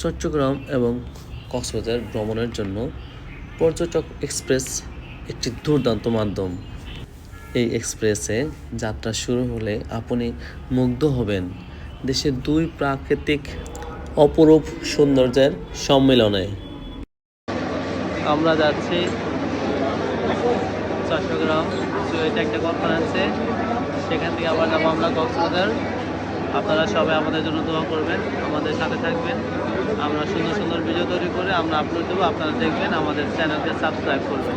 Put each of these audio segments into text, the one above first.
চট্টগ্রাম এবং কক্সবাজার ভ্রমণের জন্য পর্যটক এক্সপ্রেস একটি দুর্দান্ত মাধ্যম। এই এক্সপ্রেসে যাত্রা শুরু হলে আপনি মুগ্ধ হবেন। দেশের দুই প্রাকৃতিক অপরূপ সৌন্দর্যের সম্মেলনে। আমরা যাচ্ছি চট্টগ্রাম। একটা কনফারেন্সে সেখান থেকে আবার যাব আমরা কক্সবাজার। আপনারা সবাই আমাদের জন্য দোয়া করবেন, আমাদের সাথে থাকবেন। আমরা সুন্দর সুন্দর ভিডিও তৈরি করে আমরা আপলোড দেবো, আপনারা দেখবেন, আমাদের চ্যানেলকে সাবস্ক্রাইব করবেন।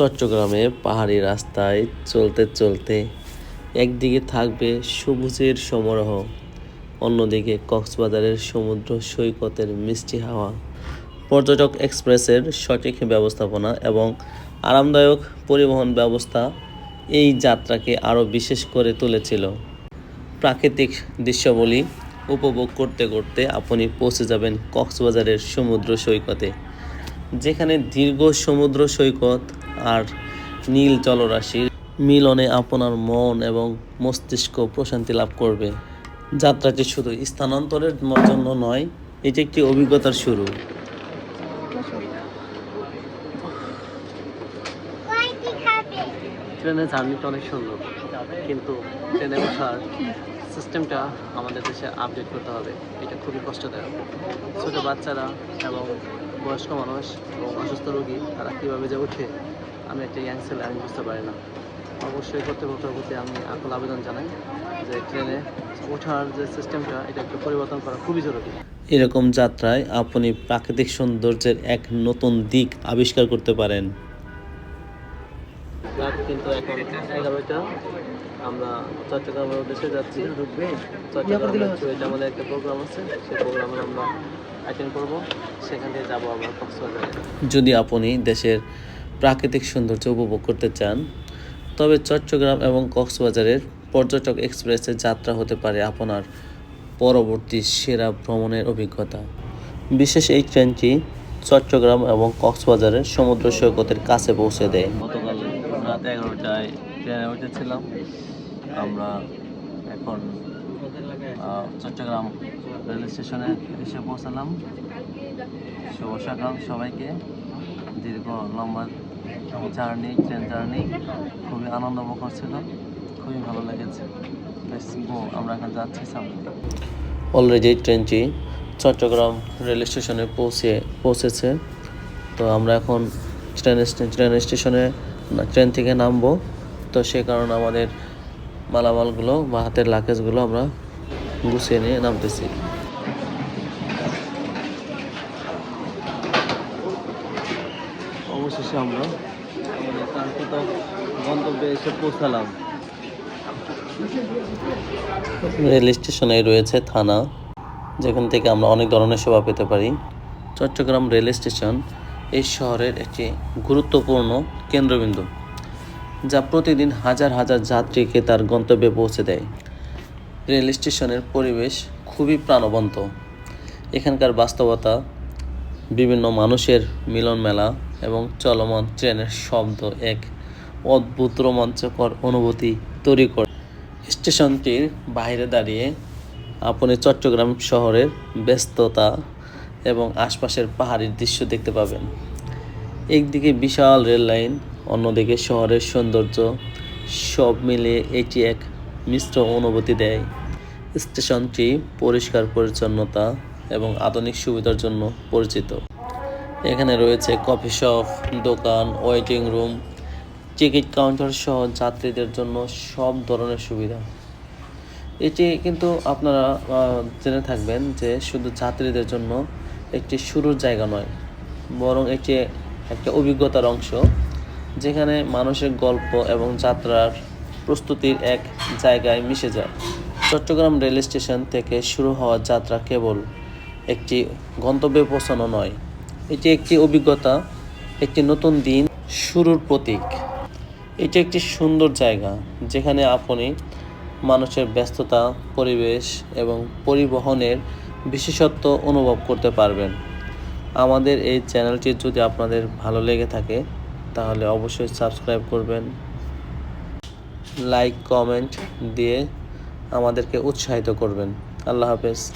চট্টগ্রামে পাহাড়ি রাস্তায় চলতে চলতে একদিকে থাকবে সবুজের সমারোহ, অন্যদিকে কক্সবাজারের সমুদ্র সৈকতের মিষ্টি হাওয়া। পর্যটক এক্সপ্রেসের সঠিক ব্যবস্থাপনা এবং আরামদায়ক পরিবহন ব্যবস্থা এই যাত্রাকে আরও বিশেষ করে তুলেছিল। প্রাকৃতিক দৃশ্যাবলী উপভোগ করতে করতে আপনি পৌঁছে যাবেন কক্সবাজারের সমুদ্র সৈকতে যেখানে দীর্ঘ সমুদ্র সৈকত আর নীল জলরাশির মিলনে আপনার মন এবং মস্তিষ্ক প্রশান্তি লাভ করবে। যাত্রাটি শুধু স্থানান্তরের জন্য নয় এটি একটি অভিজ্ঞতার শুরু। ট্রেনের জার্নিটা অনেক সুন্দর। কিন্তু ট্রেনে ওঠার সিস্টেমটা আমাদের দেশে আপডেট করতে হবে। এটা খুবই কষ্টদায়ক। ছোটো বাচ্চারা এবং বয়স্ক মানুষ এবং অসুস্থ রোগী, তারা কীভাবে যে ওঠে, আমি একটা ইয়াং ছেলে, আমি বুঝতে পারি না। অবশ্যই কর্তৃপক্ষের প্রতি আমি আকুল আবেদন জানাই যে ট্রেনে ওঠার যে সিস্টেমটা এটা একটু পরিবর্তন করা খুবই জরুরি। এরকম যাত্রায় আপনি প্রাকৃতিক সৌন্দর্যের এক নতুন দিক আবিষ্কার করতে পারেন। রাত কিন্তু এখন এগারোটা। আমরা চট্টগ্রামের উদ্দেশ্যে যাচ্ছি। চট্টগ্রামে আমাদের একটা প্রোগ্রাম আছে। সেই প্রোগ্রামে আমরা অ্যাটেন্ড করব। সেখান থেকে যাব আমরা কক্সবাজারে। যদি আপনি দেশের প্রাকৃতিক সৌন্দর্য উপভোগ করতে চান তবে চট্টগ্রাম এবং কক্সবাজারের পর্যটক এক্সপ্রেসের যাত্রা হতে পারে আপনার পরবর্তী সেরা ভ্রমণের অভিজ্ঞতা। বিশেষ এই ট্রেনটি চট্টগ্রাম এবং কক্সবাজারের সমুদ্র সৈকতের কাছে পৌঁছে দেয়। রাত এগারোটায় ট্রেনে উঠেছিলাম। আমরা এখন চট্টগ্রাম রেল স্টেশনে এসে পৌঁছালাম। শুভ সকাল সবাইকে। দীর্ঘ, লম্বা জার্নি, ট্রেন জার্নি খুবই আনন্দমুখর ছিল। খুবই ভালো লেগেছে। আমরা এখন যাচ্ছি সামনে। অলরেডি ট্রেনটি চট্টগ্রাম রেল স্টেশনে পৌঁছে, পৌঁছেছে। তো আমরা এখন ট্রেন ট্রেন স্টেশনে ট্রেন থেকে নামবো। তো সে কারণে আমাদের মালামালগুলো বা হাতের লাকেজগুলো আমরা গুছিয়ে নিয়ে নামতেছি। অবশেষে আমরা আমাদের কাঙ্ক্ষিত গন্তব্যে এসে পৌঁছালাম। রেল স্টেশনে রয়েছে থানা যেখান থেকে আমরা অনেক ধরনের সেবা পেতে পারি। চট্টগ্রাম রেল স্টেশন এই শহরের একটি গুরুত্বপূর্ণ কেন্দ্রবিন্দু, যা প্রতিদিন হাজার হাজার যাত্রীকে তার গন্তব্যে পৌঁছে দেয়। রেল স্টেশনের পরিবেশ খুবই প্রাণবন্ত। এখানকার বাস্তবতা, বিভিন্ন মানুষের মিলন মেলা এবং চলমান ট্রেনের শব্দ এক অদ্ভুত রোমাঞ্চকর অনুভূতি তৈরি করে। স্টেশনটির বাইরে দাঁড়িয়ে আপনি চট্টগ্রাম শহরের ব্যস্ততা এবং আশপাশের পাহাড়ির দৃশ্য দেখতে পাবেন। একদিকে বিশাল রেল লাইন, অন্যদিকে শহরের সৌন্দর্য, সব মিলিয়ে এটি এক মিশ্র অনুভূতি দেয়। স্টেশনটি পরিষ্কার পরিচ্ছন্নতা এবং আধুনিক সুবিধার জন্য পরিচিত। এখানে রয়েছে কফি শপ, দোকান, ওয়েটিং রুম, টিকিট কাউন্টার সহ যাত্রীদের জন্য সব ধরনের সুবিধা। এটি কিন্তু আপনারা জেনে থাকবেন যে শুধু যাত্রীদের জন্য একটি শুরুর জায়গা নয়, বরং এটি একটা অভিজ্ঞতার অংশ, যেখানে মানুষের গল্প এবং যাত্রার প্রস্তুতির এক জায়গায় মিশে যায়। চট্টগ্রাম রেল স্টেশন থেকে শুরু হওয়া যাত্রা কেবল একটি গন্তব্যে পৌঁছানো নয়, এটি একটি অভিজ্ঞতা, একটি নতুন দিন, শুরুর প্রতীক। এটি একটি সুন্দর জায়গা, যেখানে আপনি মানুষের ব্যস্ততা, পরিবেশ এবং পরিবহনের বিশেষত্ব অনুভব করতে পারবেন। আমাদের এই চ্যানেলটি যদি আপনাদের ভালো লেগে থাকে, তাহলে অবশ্যই সাবস্ক্রাইব করবেন। লাইক, কমেন্ট দিয়ে আমাদেরকে উৎসাহিত করবেন। আল্লাহ হাফেজ।